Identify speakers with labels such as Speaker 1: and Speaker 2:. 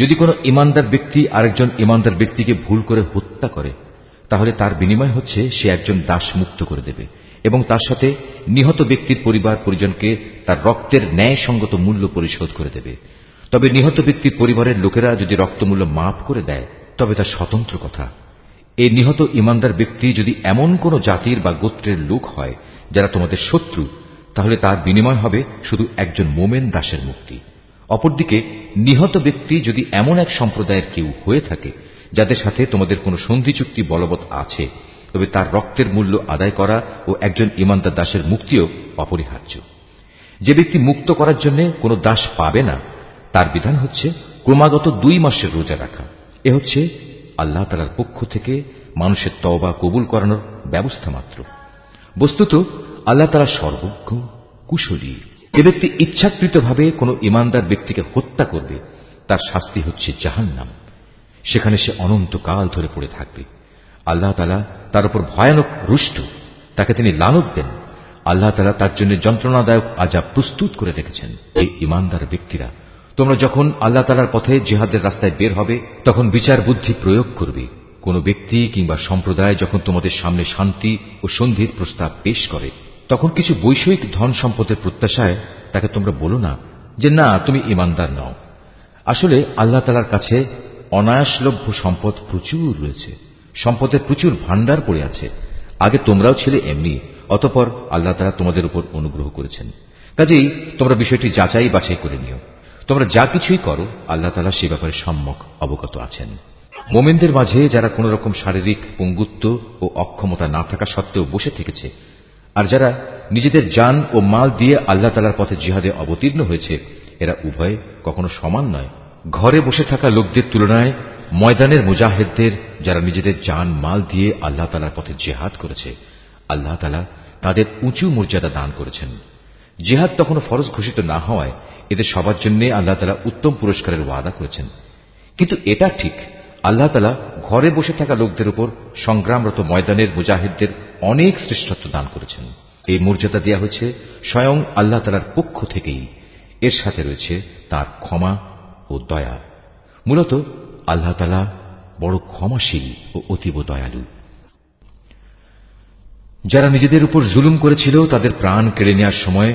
Speaker 1: যদি কোনো ইমানদার ব্যক্তি আরেকজন ইমানদার ব্যক্তিকে ভুল করে হত্যা করে, তাহলে তার বিনিময় হচ্ছে সে একজন দাস মুক্ত করে দেবে এবং তার সাথে নিহত ব্যক্তির পরিবার পরিজনকে তার রক্তের ন্যায়সঙ্গত মূল্য পরিশোধ করে দেবে। তবে নিহত ব্যক্তির পরিবারের লোকেরা যদি রক্তমূল্য মাফ করে দেয়, তবে তা স্বতন্ত্র কথা। এই নিহত ইমানদার ব্যক্তি যদি এমন কোন জাতির বা গোত্রের লোক হয় যারা তোমাদের শত্রু, তাহলে তার বিনিময় হবে শুধু একজন মোমেন দাসের মুক্তি। অপরদিকে, নিহত ব্যক্তি যদি এমন এক সম্প্রদায়ের কেউ হয়ে থাকে, যাদের সাথে তোমাদের কোনো সন্ধি চুক্তি বলবৎ আছে, তবে তার রক্তের মূল্য আদায় করা ও একজন ইমানদার দাসের মুক্তিও অপরিহার্য। যে ব্যক্তি মুক্ত করার জন্য কোনো দাস পাবে না, তার বিধান হচ্ছে ক্রমাগত দুই মাসের রোজা রাখা। এ হচ্ছে আল্লাহ তালার পক্ষ থেকে মানুষের তওবা কবুল করানোর ব্যবস্থা মাত্র। বস্তুত আল্লাহ তালা সর্বজ্ঞ, কুশলী। যে ব্যক্তি ইচ্ছাকৃতভাবে কোনো ইমানদার ব্যক্তিকে হত্যা করবে, তার শাস্তি হচ্ছে জাহান্নাম। সেখানে সে অনন্তকাল ধরে পড়ে থাকবে। আল্লাহ তালা তার উপর ভয়ানক রুষ্ট, তাকে তিনি লানত দেন। আল্লাহ তালা তার জন্য যন্ত্রণাদায়ক আজাব প্রস্তুত করে রেখেছেন। এই ইমানদার ব্যক্তিরা, তোমরা যখন আল্লাহ তালার পথে জেহাদের রাস্তায় বের হবে, তখন বিচার বুদ্ধি প্রয়োগ করবে। কোন ব্যক্তি কিংবা সম্প্রদায় যখন তোমাদের সামনে শান্তি ও সন্ধির প্রস্তাব পেশ করে তখন কিছু বৈষয়িক ধন সম্পদের প্রত্যাশায় তাকে তোমরা বলো না যে, না, তুমি ইমানদার নও। আসলে আল্লাহ তালার কাছে অনায়াসলভ্য সম্পদ প্রচুর রয়েছে। সম্পদের প্রচুর ভাণ্ডার পড়ে আছে। আগে তোমরাও ছিলে এমনি, অতপর আল্লাহ তালা তোমাদের উপর অনুগ্রহ করেছেন। কাজেই তোমরা বিষয়টি যাচাই বাছাই করে নিও। তোমরা যা কিছুই করো, আল্লাহ তালা সে ব্যাপারে সম্যক অবগত আছেন। মোমেনদের মাঝে যারা কোন রকম শারীরিক পঙ্গুত্ব ও অক্ষমতা না থাকা সত্ত্বেও বসে থেকেছে আর যারা নিজেদের যান ও মাল দিয়ে আল্লাহ তালার পথে জিহাদে অবতীর্ণ হয়েছে, এরা উভয় কখনো সমান নয়। ঘরে বসে থাকা লোকদের তুলনায় ময়দানের মুজাহেদদের, যারা নিজেদের যান মাল দিয়ে আল্লাহ তালার পথে জেহাদ করেছে, আল্লাহ তালা তাদের উঁচু মর্যাদা দান করেছেন। জেহাদ তখনও ফরজ ঘোষিত না হওয়ায় এদের সবার জন্য আল্লাহ তালা উত্তম পুরস্কারের ওয়াদা করেছেন। কিন্তু এটা ঠিক আল্লাহ তালা ঘরে বসে থাকা লোকদের উপর সংগ্রামরত ময়দানের মুজাহিদদের অনেক শ্রেষ্ঠত্ব দান করেছেন। এই মর্যাদা দেওয়া হয়েছে স্বয়ং আল্লাহ তালার পক্ষ থেকেই। এর সাথে রয়েছে তার ক্ষমা ও দয়া। মূলত আল্লাহ তালা বড় ক্ষমাশীল ও অতীব দয়ালু। যারা নিজেদের উপর জুলুম করেছিল, তাদের প্রাণ কেড়ে নেওয়ার সময়